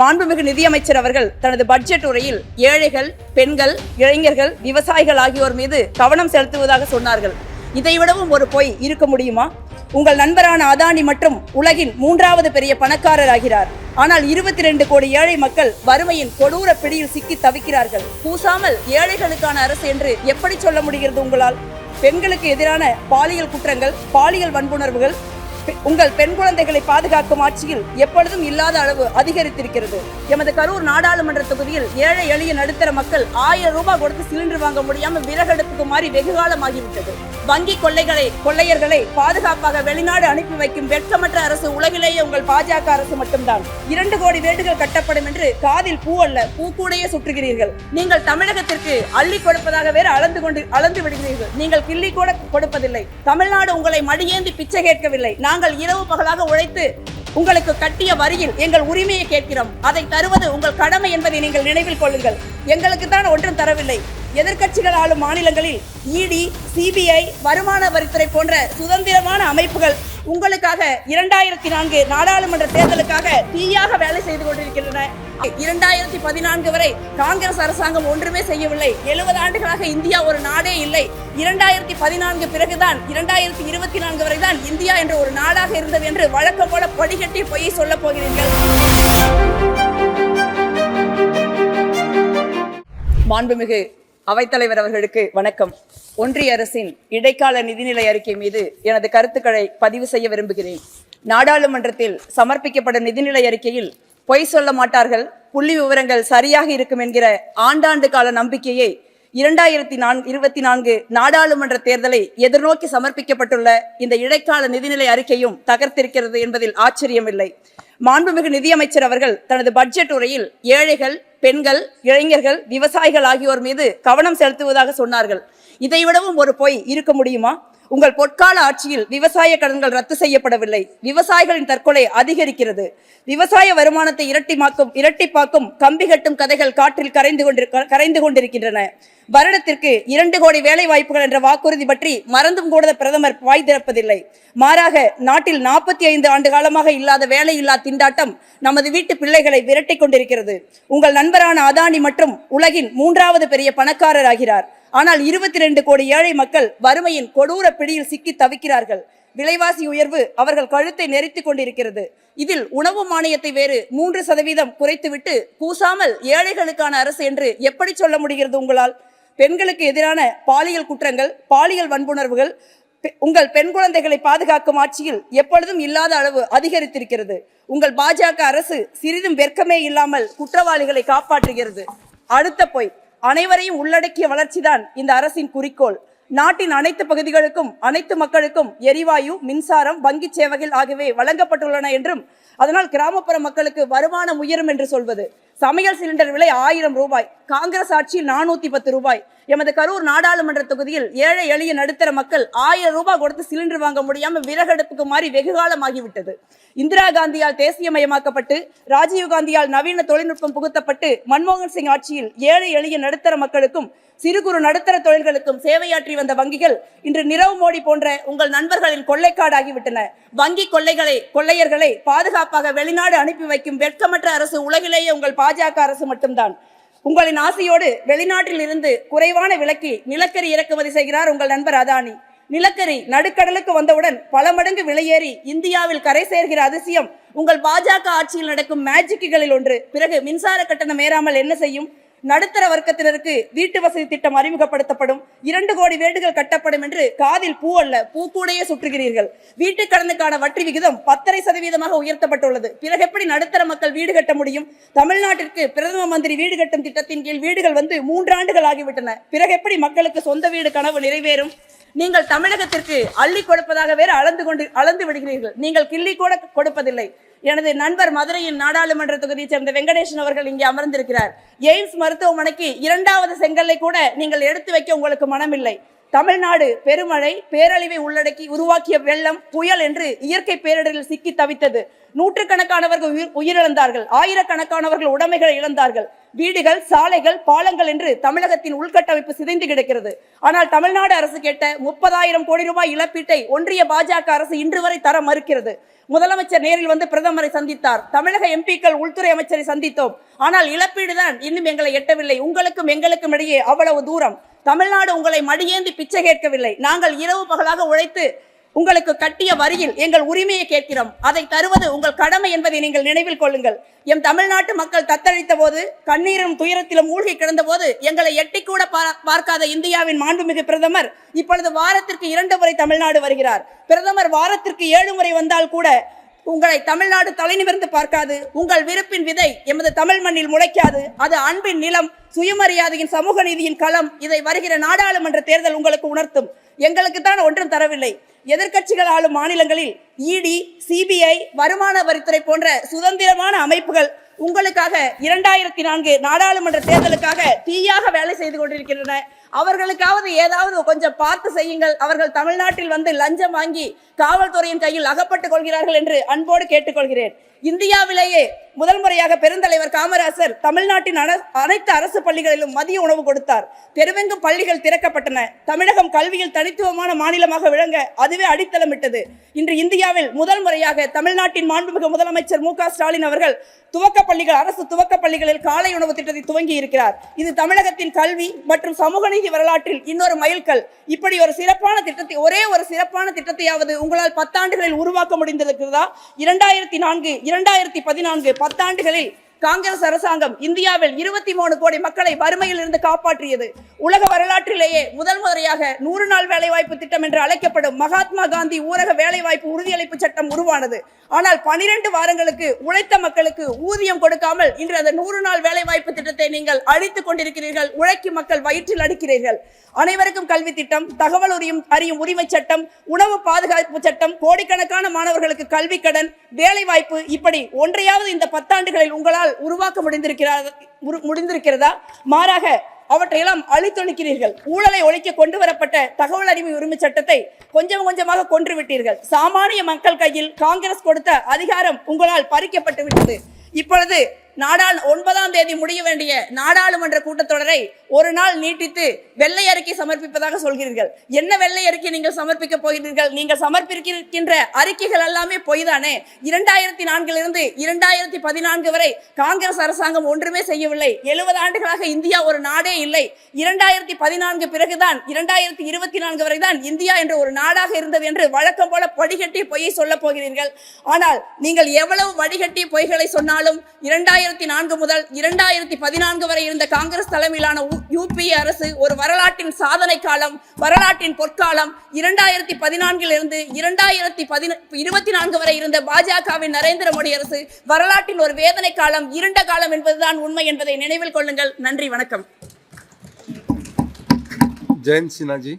மாண்புமிகு நிதியமைச்சர் அவர்கள் தனது பட்ஜெட் உரையில் ஏழைகள் பெண்கள் இளைஞர்கள் விவசாயிகள் ஆகியோர் மீது கவனம் செலுத்துவதாக சொன்னார்கள். இதைவிடவும் ஒரு பொய் இருக்க முடியுமா? உங்கள் நண்பரான அதானி மற்றும் உலகின் மூன்றாவது பெரிய பணக்காரர் ஆகிறார். ஆனால் இருபத்தி ரெண்டு கோடி ஏழை மக்கள் வறுமையின் கொடூர பிடியில் சிக்கி தவிக்கிறார்கள். பூசாமல் ஏழைகளுக்கான அரசு என்று எப்படி சொல்ல முடிகிறது உங்களால்? பெண்களுக்கு எதிரான பாலியல் குற்றங்கள் பாலியல் வன்புணர்வுகள் உங்கள் பெண் குழந்தைகளை பாதுகாக்கும் ஆட்சியில் எப்பொழுதும் இல்லாத அளவு அதிகரித்திருக்கிறது. எமது கரூர் நாடாளுமன்ற தொகுதியில் ஏழை எளிய நடுத்தர மக்கள் ஆயிரம் ரூபாய் கொடுத்து சிலிண்டர் வாங்க முடியாம விறகடுப்புக்கு மாறி வெகுகாலமாகிவிட்டது வங்கி கொள்ளைகளை கொள்ளையர்களை பாதுகாப்பாக வெளிநாடு அனுப்பி வைக்கும் வெட்கமற்ற அரசு உலகிலேயே உங்கள் பாஜக அரசு மட்டும்தான். இரண்டு கோடி வீடுகள் கட்டப்படும் என்று காதில் பூ அல்ல பூக்கூடையே சுற்றுகிறீர்கள். நீங்கள் தமிழகத்திற்கு அள்ளி கொடுப்பதாக வேற அளந்து கொண்டு அளந்து விடுகிறீர்கள். நீங்கள் கிள்ளி கூட கொடுப்பதில்லை. தமிழ்நாடு உங்களை மடியேந்தி பிச்சை கேட்கவில்லை. நான் நாங்கள் இரவு பகலாக உழைத்து உங்களுக்கு கட்டிய வரியில் எங்கள் உரிமையை கேட்கிறோம். அதை தருவது உங்கள் கடமை என்பதை நீங்கள் நினைவில் கொள்ளுங்கள். எங்களுக்கு தான் ஒன்றும் தரவில்லை. எதிர்க்கட்சிகள் ஆளும் மாநிலங்களில் இடி சிபிஐ வருமான வரித்துறை போன்ற சுதந்திரமான அமைப்புகள் உங்களுக்காக இரண்டாயிரத்தி நான்கு நாடாளுமன்ற தேர்தலுக்காக தீயாக வேலை செய்து கொண்டிருக்கின்றன. இரண்டாயிரத்தி பதினான்கு வரை காங்கிரஸ் அரசாங்கம் ஒன்றுமே செய்யவில்லை. எழுபது ஆண்டுகளாக இந்தியா ஒரு நாடே இல்லை. இரண்டாயிரத்தி பதினான்கு பிறகுதான் இரண்டாயிரத்தி இருபத்தி நான்கு வரை தான் இந்தியா என்ற ஒரு நாடாக இருந்தது என்று வழக்கம் போல படிகட்டி பொய்யை சொல்லப் போகிறீர்கள். மாண்புமிகு அவைத்தலைவர் அவர்களுக்கு வணக்கம். ஒன்றிய அரசின் இடைக்கால நிதிநிலை அறிக்கை மீது எனது கருத்துக்களை பதிவு செய்ய விரும்புகிறேன். நாடாளுமன்றத்தில் சமர்ப்பிக்கப்படும் நிதிநிலை அறிக்கையில் பொய் சொல்ல மாட்டார்கள் புள்ளி விவரங்கள் சரியாக இருக்கும் என்கிற ஆண்டாண்டு கால நம்பிக்கையை இரண்டாயிரத்தி நான்கு இருபத்தி நான்கு நாடாளுமன்ற தேர்தலை எதிர்நோக்கி சமர்ப்பிக்கப்பட்டுள்ள இந்த இடைக்கால நிதிநிலை அறிக்கையும் தகர்த்திருக்கிறது என்பதில் ஆச்சரியமில்லை. மாண்புமிகு நிதியமைச்சர் அவர்கள் தனது பட்ஜெட் உரையில் ஏழைகள் பெண்கள் இளைஞர்கள் விவசாயிகள் ஆகியோர் மீது கவனம் செலுத்துவதாக சொன்னார்கள். இதைவிடவும் ஒரு பொய் இருக்க முடியுமா? உங்கள் பொற்கால ஆட்சியில் விவசாய கடன்கள் ரத்து செய்யப்படவில்லை. விவசாயிகளின் தற்கொலை அதிகரிக்கிறது. விவசாய வருமானத்தை இரட்டிமாக்கும் இரட்டிப்பாக்கும் கம்பி கட்டும் கதைகள் காற்றில் கரைந்து கொண்டிரு கரைந்து கொண்டிருக்கின்றன. வருடத்திற்கு இரண்டு கோடி வேலை வாய்ப்புகள் என்ற வாக்குறுதி பற்றி மறந்தும் கூட பிரதமர் வாய் திறப்பதில்லை. மாறாக நாட்டில் நாற்பத்தி ஐந்து ஆண்டு காலமாக இல்லாத வேலையில்லா திண்டாட்டம் நமது வீட்டு பிள்ளைகளை விரட்டி கொண்டிருக்கிறது. உங்கள் நண்பரான அதானி மற்றும் உலகின் மூன்றாவது பெரிய பணக்காரர் ஆகிறார் ஆனால் இருபத்தி ரெண்டு கோடி ஏழை மக்கள் வறுமையின் கொடூர பிடியில் சிக்கி தவிக்கிறார்கள். விலைவாசி உயர்வு அவர்கள் கழுத்தை நெரித்துக் கொண்டிருக்கிறது. இதில் உணவு மானியத்தை வேறு மூன்று சதவீதம் குறைத்துவிட்டு பூசாமல் ஏழைகளுக்கான அரசு என்று எப்படி சொல்ல முடிகிறது உங்களால்? பெண்களுக்கு எதிரான பாலியல் குற்றங்கள் பாலியல் வன்புணர்வுகள் பெ- உங்கள் பெண் குழந்தைகளை பாதுகாக்கும் ஆட்சியில் எப்பொழுதும் இல்லாத அளவு அதிகரித்திருக்கிறது. உங்கள் பாஜக அரசு சிறிதும் வெட்கமே இல்லாமல் குற்றவாளிகளை காப்பாற்றுகிறது. அடுத்த பொய் அனைவரையும் உள்ளடக்கிய வளர்ச்சிதான் இந்த அரசின் குறிக்கோள். நாட்டின் அனைத்து பகுதிகளுக்கும் அனைத்து மக்களுக்கும் எரிவாயு மின்சாரம் வங்கி சேவைகள் ஆகியவை வழங்கப்பட்டுள்ளன என்றும் அதனால் கிராமப்புற மக்களுக்கு வருமானம் உயரும் என்று சொல்வது. சமையல் சிலிண்டர் விலை ஆயிரம் ரூபாய். காங்கிரஸ் ஆட்சியில் நானூத்தி பத்து ரூபாய். எமது கரூர் நாடாளுமன்ற தொகுதியில் ஏழை எளிய நடுத்தர மக்கள் ஆயிரம் ரூபாய் கொடுத்து சிலிண்டர் வாங்க முடியாம விறகடுப்புக்கு மாறி வெகுகாலமாகிவிட்டது இந்திரா காந்தியால் தேசியமயமாக்கப்பட்டு ராஜீவ் காந்தியால் நவீன தொழில்நுட்பம் புகுத்தப்பட்டு மன்மோகன் சிங் ஆட்சியில் ஏழை எளிய நடுத்தர மக்களுக்கும் சிறு குறு நடுத்தர தொழில்களுக்கும் சேவையாற்றி வந்த வங்கிகள் இன்று நிரவ் மோடி போன்ற உங்கள் நண்பர்களின் கொள்ளைக்காடாகிவிட்டன. வங்கி கொள்ளைகளை கொள்ளையர்களை பாதுகாப்பாக வெளிநாடு அனுப்பி வைக்கும் வெட்கமற்ற அரசு உலகிலேயே உங்கள் பாஜக அரசு மட்டும்தான். உங்களின் ஆசையோடு வெளிநாட்டில் இருந்து குறைவான விலக்கி நிலக்கரி இறக்குமதி செய்கிறார் உங்கள் நண்பர் அதானி. நிலக்கரி நடுக்கடலுக்கு வந்தவுடன் பல மடங்கு விலையேறி இந்தியாவில் கரை சேர்கிற அதிசயம். உங்கள் பாஜக ஆட்சியில் நடக்கும் மேஜிக்குகளில் ஒன்று. பிறகு மின்சார கட்டணம் ஏறாமல் என்ன செய்யும்? நடுத்தர வர்க்கத்தினருக்கு வீட்டு வசதி திட்டம் அறிமுகப்படுத்தப்படும். இரண்டு கோடி வீடுகள் கட்டப்படும் என்று காதில் பூ அல்ல பூக்கூடையே சுற்றுகிறீர்கள். வீட்டு கடனுக்கான வட்டி விகிதம் பத்தரை சதவீதமாக உயர்த்தப்பட்டுள்ளது. பிறகு எப்படி நடுத்தர மக்கள் வீடு கட்ட முடியும்? தமிழ்நாட்டிற்கு பிரதம மந்திரி வீடு கட்டும் திட்டத்தின் கீழ் வீடுகள் வந்து மூன்று ஆண்டுகள் ஆகிவிட்டன. பிறகு எப்படி மக்களுக்கு சொந்த வீடு கனவு நிறைவேறும்? நீங்கள் தமிழகத்திற்கு அள்ளி கொடுப்பதாக வேற அளந்து கொண்டு அளந்து விடுகிறீர்கள். நீங்கள் கிள்ளி கூட கொடுப்பதில்லை. எனது நண்பர் மதுரையின் நாடாளுமன்ற தொகுதியைச் சேர்ந்த வெங்கடேசன் அவர்கள் இங்கே அமர்ந்திருக்கிறார். எய்ம்ஸ் மருத்துவமனைக்கு இரண்டாவது செங்கல்லை கூட நீங்கள் எடுத்து வைக்க உங்களுக்கு மனமில்லை. தமிழ்நாடு பெருமழை பேரழிவை உள்ளடக்கி உருவாக்கிய வெள்ளம் புயல் என்று இயற்கை பேரிடரில் சிக்கி தவித்தது. நூற்றுக்கணக்கானவர்கள் உயிர் உயிரிழந்தார்கள். ஆயிரக்கணக்கானவர்கள் உடைமைகளை இழந்தார்கள். வீடுகள் சாலைகள் பாலங்கள் என்று தமிழகத்தின் உள்கட்டமைப்பு சிதைந்து கிடக்கிறது. ஆனால் தமிழ்நாடு அரசு கேட்ட முப்பதாயிரம் கோடி ரூபாய் இழப்பீட்டை ஒன்றிய பாஜக அரசு இன்று வரை தர மறுக்கிறது. முதலமைச்சர் நேரில் வந்து பிரதமரை சந்தித்தார். தமிழக எம்பிக்கள் உள்துறை அமைச்சரை சந்தித்தோம். ஆனால் இழப்பீடு தான் இன்னும் எங்களை எட்டவில்லை. உங்களுக்கும் எங்களுக்கும் இடையே அவ்வளவு தூரம். தமிழ்நாடு உங்களை மடியேந்தி பிச்சை கேட்கவில்லை. நாங்கள் இரவு பகலாக உழைத்து உங்களுக்கு கட்டிய வரியில் எங்கள் உரிமையை கேட்கிறோம். அதை தருவது உங்கள் கடமை என்பதை நீங்கள் நினைவில் கொள்ளுங்கள். எம் தமிழ்நாட்டு மக்கள் தத்தளித்த போது கண்ணீரும் துயரத்திலும் மூழ்கி கிடந்த போது எங்களை எட்டி கூட பார்க்காத இந்தியாவின் மாண்புமிகு பிரதமர் இப்பொழுது வாரத்திற்கு இரண்டு முறை தமிழ்நாடு வருகிறார். பிரதமர் வாரத்திற்கு ஏழு முறை வந்தால் கூட உங்களை தமிழ்நாடு தலைநிமிர்ந்து பார்க்காது. உங்கள் விருப்பின் விதை எமது தமிழ் மண்ணில் முளைக்காது. அது அன்பின் நிலம் சுயமரியாதையின் சமூக நீதியின் களம். இதை வருகிற நாடாளுமன்ற தேர்தல் உங்களுக்கு உணர்த்தும். எங்களுக்கு தான் ஒன்றும் தரவில்லை. எதிர்க்கட்சிகள் ஆளும் மாநிலங்களில் இடி சிபிஐ வருமான வரித்துறை போன்ற சுதந்திரமான அமைப்புகள் உங்களுக்காக இரண்டாயிரத்தி நான்கு நாடாளுமன்ற தேர்தலுக்காக தீயாக வேலை செய்து கொண்டிருக்கின்றன. அவர்களுக்காவது ஏதாவது கொஞ்சம் பார்த்து செய்யுங்கள். அவர்கள் தமிழ்நாட்டில் வந்து லஞ்சம் வாங்கி காவல்துறையின் கையில் அகப்பட்டுக் கொள்கிறார்கள் என்று அன்போடு கேட்டுக்கொள்கிறேன். இந்தியாவிலேயே முதல் முறையாக பெருந்தலைவர் காமராசர் தமிழ்நாட்டின் அனைத்து அரசு பள்ளிகளிலும் மதிய உணவு கொடுத்தார். தெருவெங்கும் பள்ளிகள் திறக்கப்பட்டன. தமிழகம் கல்வியில் தனித்துவமான மாநிலமாக விளங்க அதுவே அடித்தளமிட்டது. இன்று இந்தியாவில் முதல் முறையாக தமிழ்நாட்டின் மாண்புமிகு முதலமைச்சர் மு ஸ்டாலின் அவர்கள் துவக்க பள்ளிகள் அரசு துவக்க பள்ளிகளில் காலை உணவு திட்டத்தை துவங்கி இருக்கிறார் இது தமிழகத்தின் கல்வி மற்றும் சமூக நீதி வரலாற்றில் இன்னொரு மைல்கல் இப்படி ஒரு சிறப்பான திட்டத்தை ஒரே ஒரு சிறப்பான திட்டத்தையாவது உங்களால் பத்தாண்டுகளில் உருவாக்க முடிந்திருக்கிறதா? இரண்டாயிரத்தி நான்கு இரண்டாயிரத்தி பதினான்கு பத்தாண்டுகளில் காங்கிரஸ் அரசாங்கம் இந்தியாவில் இருபத்தி மூணு கோடி மக்களை வறுமையில் இருந்து காப்பாற்றியது. உலக வரலாற்றிலேயே முதல் முறையாக நூறு நாள் வேலைவாய்ப்பு திட்டம் என்று அழைக்கப்படும் மகாத்மா காந்தி ஊரக வேலைவாய்ப்பு உறுதியளிப்பு சட்டம் உருவானது. ஆனால் பனிரெண்டு வாரங்களுக்கு உழைத்த மக்களுக்கு ஊதியம் கொடுக்காமல் இன்று அந்த நூறு நாள் வேலைவாய்ப்பு திட்டத்தை நீங்கள் அழித்துக் கொண்டிருக்கிறீர்கள். உழைக்கும் மக்கள் வயிற்றில் அடிக்கிறீர்கள். அனைவருக்கும் கல்வி திட்டம் தகவல் உரியும் அறியும் உரிமை சட்டம் உணவு பாதுகாப்பு சட்டம் கோடிக்கணக்கான மாணவர்களுக்கு கல்வி கடன் வேலைவாய்ப்பு இப்படி ஒன்றையாவது இந்த பத்தாண்டுகளில் உங்களால் உருவாக்க முடிந்திருக்கிறார் முடிந்திருக்கிறதா? மாறாக அவற்றையெல்லாம் அழித்தொழிக்கிறீர்கள். ஊழலை ஒழிக்க கொண்டு வரப்பட்ட தகவல் அறிவு உரிமை சட்டத்தை கொஞ்சம் கொஞ்சமாக கொன்று விட்டீர்கள். சாமானிய மக்கள் கையில் காங்கிரஸ் கொடுத்த அதிகாரம் உங்களால் பறிக்கப்பட்டு விட்டது. இப்பொழுது நாடாள் ஒன்பதாம் தேதி முடிய வேண்டிய நாடாளுமன்ற கூட்டத்தொடரை ஒரு நாள் நீட்டித்து வெள்ளை அறிக்கை சமர்ப்பிப்பதாக சொல்கிறீர்கள். என்ன வெள்ளை அறிக்கை நீங்கள் சமர்ப்பிக்க போகிறீர்கள்? நீங்கள் சமர்ப்பிக்கின்ற அறிக்கைகள் எல்லாமே பொய்தானே? இரண்டாயிரத்தி நான்கிலிருந்து இரண்டாயிரத்தி பதினான்கு வரை காங்கிரஸ் அரசாங்கம் ஒன்றுமே செய்யவில்லை. எழுபது ஆண்டுகளாக இந்தியா ஒரு நாடே இல்லை. இரண்டாயிரத்தி பதினான்கு பிறகுதான் இரண்டாயிரத்தி இருபத்தி நான்கு வரை தான் இந்தியா என்ற ஒரு நாடாக இருந்தது என்று வழக்கம் போல வடிகட்டிய பொய்யை சொல்ல போகிறீர்கள். ஆனால் நீங்கள் எவ்வளவு வடிகட்டிய பொய்களை சொன்னாலும் இரண்டாயிரத்தி நான்கு முதல் இரண்டாயிரத்தி பதினான்கு வரை இருந்த காங்கிரஸ் தலைமையிலான யூபிஏ அரசு ஒரு வரலாற்றின் சாதனை காலம் வரலாற்றின் பொற்காலம் இரண்டாயிரத்தி பதினான்கில் இருந்து இரண்டாயிரத்தி பதின இருபத்தி நான்கு வரை இருந்த பாஜகவின் நரேந்திர மோடி அரசு வரலாற்றின் ஒரு வேதனை காலம் இருண்ட காலம் என்பதுதான் உண்மை என்பதை நினைவில் கொள்ளுங்கள். நன்றி வணக்கம். ஜெயந்த் சின்ஹாஜி